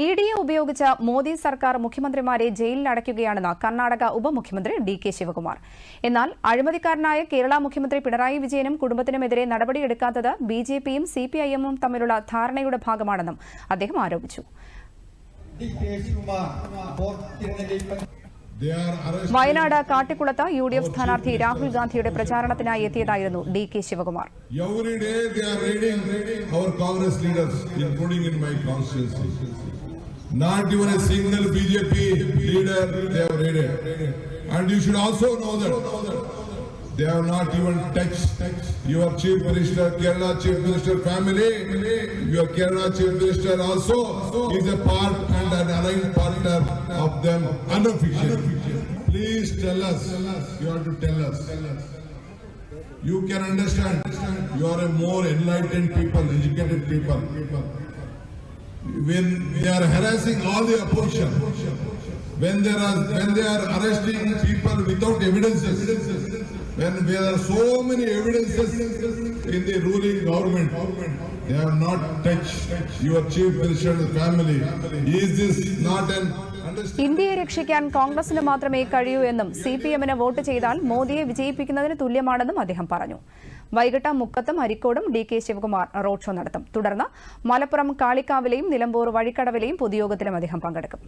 E ഡിയെ ഉപയോഗിച്ച് മോദി സർക്കാർ മുഖ്യമന്ത്രിമാരെ ജയിലിൽ അടയ്ക്കുകയാണെന്ന് കർണാടക ഉപമുഖ്യമന്ത്രി ഡി കെ ശിവകുമാർ. എന്നാൽ അഴിമതിക്കാരനായ കേരള മുഖ്യമന്ത്രി പിണറായി വിജയനും കുടുംബത്തിനുമെതിരെ നടപടിയെടുക്കാത്തത് ബി ജെ പിയും സി പി ഐ എമ്മും തമ്മിലുള്ള ധാരണയുടെ ഭാഗമാണെന്നും അദ്ദേഹം ആരോപിച്ചു. വയനാട് കാട്ടിക്കുളത്ത് യു ഡി എഫ് സ്ഥാനാർത്ഥി രാഹുൽ ഗാന്ധിയുടെ പ്രചാരണത്തിനായി എത്തിയതായിരുന്നു D K Shivakumar. Not even a single BJP leader they have raided. And you should also know that they have not even touched your chief minister, Kerala chief minister family. Your Kerala chief minister also is a part and an aligned partner of them unofficially. Please tell us, you have to tell us. You can understand. You are a more enlightened people, educated people. When they are harassing all the opposition, when they are when they are arresting people without evidences, when there are so many evidences in the ruling government, they have not touched your chief minister the family. Is this not an? ഇന്ത്യയെ രക്ഷിക്കാൻ കോൺഗ്രസിന് മാത്രമേ കഴിയൂ എന്നും C P എമ്മിന് vote ചെയ്താൽ മോദിയെ വിജയിപ്പിക്കുന്നതിന് തുല്യമാണെന്നും അദ്ദേഹം പറഞ്ഞു വൈകിട്ട് മുക്കത്തും അരിക്കോടും D K Shivakumar road show നടത്തും തുടർന്ന് മലപ്പുറം കാളിക്കാവിലെയും നിലമ്പൂർ വഴിക്കടവിലെയും പൊതുയോഗത്തിലും അദ്ദേഹം പങ്കെടുക്കും